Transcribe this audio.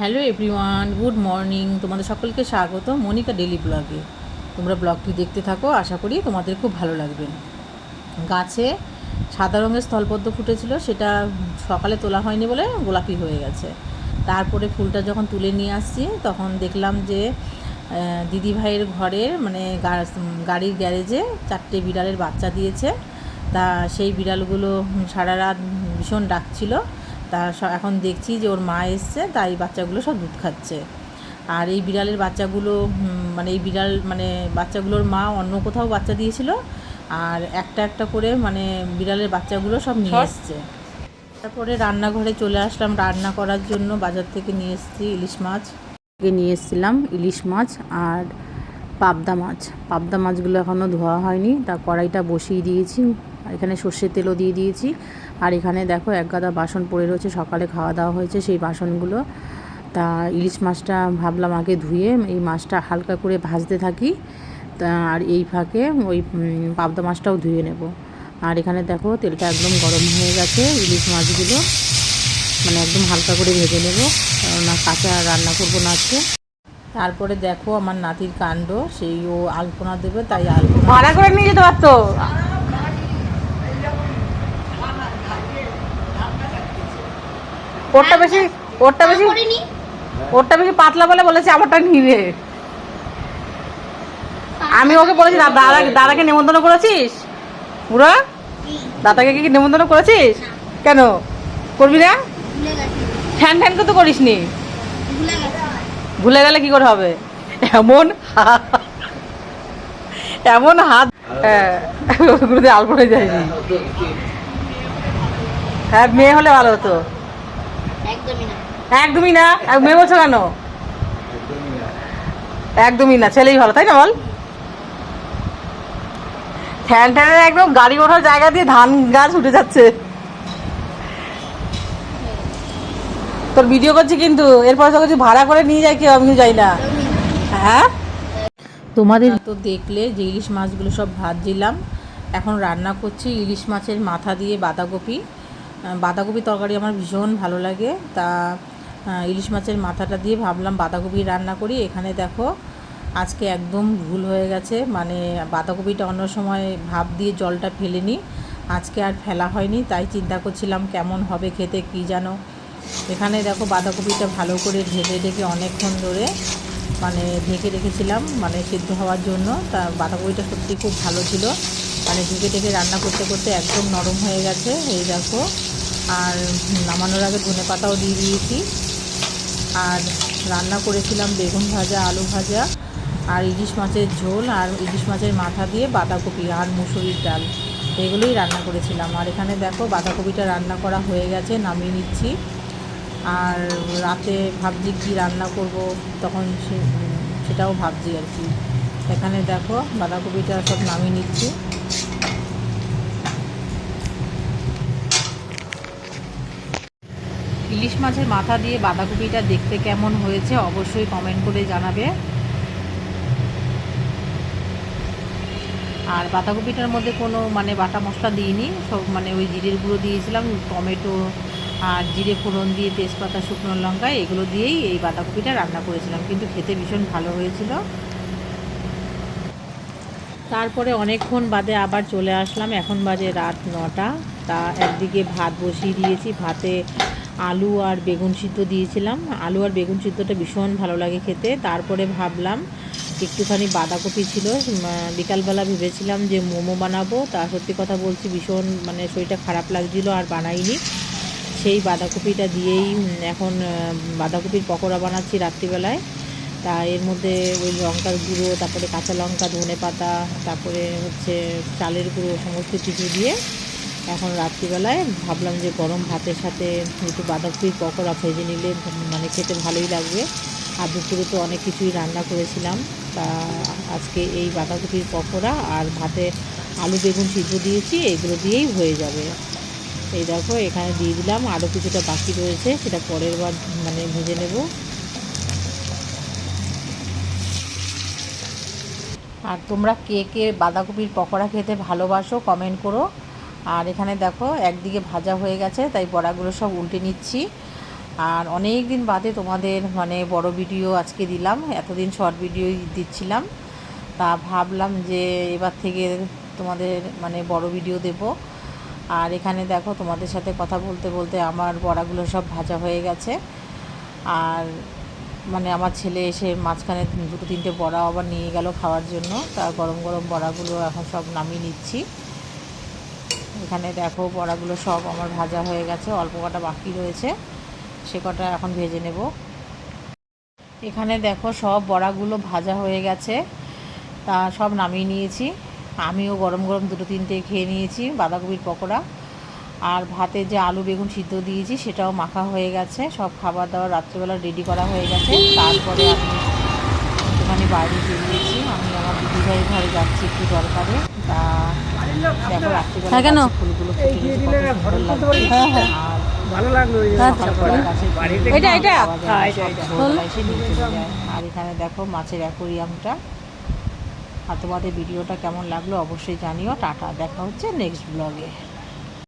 Hello everyone, good morning. তোমাদের সকলকে স্বাগত মনিকা ডেলি ব্লগে। তোমরা ব্লগটি দেখতে থাকো, আশা করি তোমাদের খুব ভালো লাগবে। গাছে সাদা রঙের স্থলপদ্ম ফুটেছিল, সেটা সকালে তোলা হয়নি বলে গোলাপি হয়ে গেছে। তারপরে ফুলটা যখন তুলে নিয়ে আসছি, তখন দেখলাম যে দিদি ভাইয়ের ঘরের মানে গাড়ির গ্যারেজে চারটে বিড়ালের বাচ্চা দিয়েছে। তা সেই বিড়ালগুলো সারা রাত ভীষণ ডাকছিল। তা এখন দেখছি যে ওর মা এসছে তাই বাচ্চাগুলো সব দুধ খাচ্ছে। আর এই বিড়ালের বাচ্চাগুলো মানে এই বিড়াল মানে বাচ্চাগুলোর মা অন্য কোথাও বাচ্চা দিয়েছিল আর একটা একটা করে মানে বিড়ালের বাচ্চাগুলো সব নিয়ে এসছে। তারপরে রান্নাঘরে চলে আসলাম রান্না করার জন্য বাজার থেকে নিয়ে এসেছি ইলিশ মাছ। থেকে নিয়ে এসেছিলাম ইলিশ মাছ আর পাবদা মাছ। পাবদা মাছগুলো এখনও ধোয়া হয়নি তা কড়াইটা বসিয়ে দিয়েছি আর এখানে সর্ষের তেলও দিয়ে দিয়েছি। আর এখানে দেখো এক গাদা বাসন পড়ে রয়েছে, সকালে খাওয়া দাওয়া হয়েছে সেই বাসনগুলো। তা ইলিশ মাছটা ভাবলাম আগে ধুয়ে এই মাছটা হালকা করে ভাজতে থাকি। তা আর এই ফাঁকে ওই পাবদা মাছটাও ধুয়ে নেব। আর এখানে দেখো তেলটা একদম গরম হয়ে গেছে, ইলিশ মাছগুলো মানে একদম হালকা করে ভেজে নেব, কেননা কাঁচা রান্না করব না আজকে। তারপরে দেখো আমার নাতির কাণ্ড, সেই ও আলপনা দেবে, তাই আলপনা ভাড়া করে নিয়ে যেতে পারতো? ওরটা বেশি ওরটা বেশি ওরটা বেশি পাতলা বলে বলেছে আমারটা নিবে। আমি ওকে বলেছি দাদা দাদাকে নেমন্তন্ন করেছিস? বুড়া? দাদাকে কি নেমন্তন্ন করেছিস? কেন? করবি না? ভুলে গেছি। ফ্যান ফ্যান তো করিস নি ভুলে গেলে কি করে হবে? এমন এমন হাত হ্যাঁ। ওগুলোতে আলপনা যায়নি। হ্যাঁ মেয়ে হলে ভালো হতো। একদমই না। একদমই না? এক মেয়ে বলছো কেন? একদমই না। ছেলেই ভালো তাই না বল? ফ্যান ট্যানের একদম গাড়ি ওঠার জায়গা দিয়ে ধান গাছ উঠে যাচ্ছে। তোর ভিডিও করছি কিন্তু এরপরে তো কিছু ভাড়া করে নিয়ে যায় কেউ আমি যাই না। হ্যাঁ? তোমাদের তো দেখলে যে ইলিশ মাছগুলো সব ভাজছিলাম এখন রান্না করছি ইলিশ মাছের মাথা দিয়ে বাঁধাকপি। বাঁধাকপি তরকারি আমার ভীষণ ভালো লাগে। তা ইলিশ মাছের মাথাটা দিয়ে ভাবলাম বাঁধাকপি রান্না করি। এখানে দেখো, আজকে একদম ভুল হয়ে গেছে। মানে বাঁধাকপিটা অন্য সময় ভাপ দিয়ে জলটা ফেলে নিই আজকে আর ফেলা হয়নি, তাই চিন্তা করছিলাম কেমন হবে খেতে, কী জানো? এখানে দেখো বাঁধাকপিটা ভালো করে ঢেকে ঢেকে অনেকক্ষণ ধরে মানে ঢেকে রেখেছিলাম মানে সিদ্ধ হওয়ার জন্য। তা, বাঁধাকপিটা সত্যি খুব ভালো ছিল। মানে ঢেকে ঢেকে রান্না করতে করতে একদম নরম হয়ে গেছে। এই দেখো আর নামানোর আগে ধনে পাতাও দিয়ে দিয়েছি। আর রান্না করেছিলাম বেগুন ভাজা, আলু ভাজা, আর ইলিশ মাছের ঝোল, আর ইলিশ মাছের মাথা দিয়ে বাঁধাকপি আর মুসুরির ডাল। এগুলোই রান্না করেছিলাম। আর এখানে দেখো বাঁধাকপিটা রান্না করা হয়ে গেছে, নামিয়ে নিচ্ছি। আর রাতে ভাবছি কি রান্না করব, তখন সেটাও ভাবছি আর কি। এখানে দেখো বাঁধাকপিটা সব নামিয়ে নিচ্ছি। ইলিশ মাছের মাথা দিয়ে বাঁধাকপিটা দেখতে কেমন হয়েছে অবশ্যই কমেন্ট করে জানাবে। আর বাঁধাকপিটার মধ্যে কোনো মানে বাটা মশলা দিইনি, সব মানে ওই জিরের গুঁড়ো দিয়েছিলাম, টমেটো আর জিরে ফোড়ন দিয়ে তেজপাতা, শুকনো লঙ্কা, এগুলো দিয়েই এই বাঁধাকপিটা রান্না করেছিলাম, কিন্তু খেতে ভীষণ ভালো হয়েছিল। তারপরে অনেকক্ষণ বাদে আবার চলে আসলাম, এখন বাজে রাত নটা, তা একদিকে ভাত বসিয়ে দিয়েছি, ভাতে আলু আর বেগুন সিদ্ধ দিয়েছিলাম। আলু আর বেগুন সিদ্ধটা ভীষণ ভালো লাগে খেতে। তারপরে ভাবলাম, একটুখানি বাঁধাকপি ছিল। বিকালবেলা ভেবেছিলাম যে মোমো বানাবো। তা সত্যি কথা বলছি, ভীষণ মানে শরীরটা খারাপ লাগছিল আর বানাইনি। সেই বাঁধাকপিটা দিয়েই এখন বাঁধাকপির পকোড়া বানাচ্ছি রাত্রিবেলায়। তা এর মধ্যে ওই লঙ্কার গুঁড়ো, তারপরে কাঁচা লঙ্কা ধনে পাতা তারপরে হচ্ছে চালের গুঁড়ো, সমস্ত কিছু দিয়ে এখন রাত্রিবেলায় ভাবলাম যে গরম ভাতের সাথে একটু বাঁধাকপির পকোড়া ভেজে নিলে মানে খেতে ভালোই লাগবে। আর দুপুরে তো অনেক কিছুই রান্না করেছিলাম। তা আজকে এই বাঁধাকপির পকোড়া আর ভাতে আলু, বেগুন সিদ্ধ দিয়েছি, এগুলো দিয়েই হয়ে যাবে। এই দেখো, এখানে দিয়ে দিলাম। আরও কিছুটা বাকি রয়েছে, সেটা পরের বার মানে ভেজে নেব। আর তোমরা কে কে বাঁধাকপির পকোড়া খেতে ভালোবাসো কমেন্ট করো। আর এখানে দেখো, একদিকে ভাজা হয়ে গেছে, তাই বড়াগুলো সব উল্টে নিচ্ছি। আর অনেক দিন বাদে তোমাদের মানে বড় ভিডিও আজকে দিলাম, এতদিন শর্ট ভিডিওই দিচ্ছিলাম। তা ভাবলাম যে এবার থেকে তোমাদের মানে বড় ভিডিও দেব। আর এখানে দেখো, তোমাদের সাথে কথা বলতে বলতে আমার বড়াগুলো সব ভাজা হয়ে গেছে। আর মানে আমার ছেলে এসে মাঝখানে দুটো তিনটে বড়া আবার নিয়ে গেল খাওয়ার জন্য। তা গরম গরম বড়াগুলো এখন সব নামিয়ে নিচ্ছি। এখানে দেখো বড়াগুলো সব আমার ভাজা হয়ে গেছে, অল্প কটা বাকি রয়েছে, সে কটা এখন ভেজে নেব। এখানে দেখো সব বড়াগুলো ভাজা হয়ে গেছে, তা সব নামিয়ে নিয়েছি। আমিও গরম গরম দুটো তিনটে খেয়ে নিয়েছি, বাঁধাকপির পকোড়া আর ভাতে যে আলু বেগুন সিদ্ধ দিয়েছি সেটাও মাখা হয়ে গেছে, সব খাবার দাবার রাত্রিবেলা রেডি করা হয়ে গেছে। তারপরে আমি একটুখানি বাইরে বেরিয়েছি, আমি আমার দিদিভাইয়ের ঘরে যাচ্ছি একটু দরকারে, তা হ্যাঁ, কেন? লাগছে। হ্যাঁ, ভালো লাগল হ্যাঁ, এটা, এটা? আর এখানে দেখো মাছের অ্যাকোরিয়ামটা আর তোমাদের ভিডিওটা কেমন লাগল অবশ্যই জানিও টাটা দেখা হচ্ছে নেক্সট ব্লগে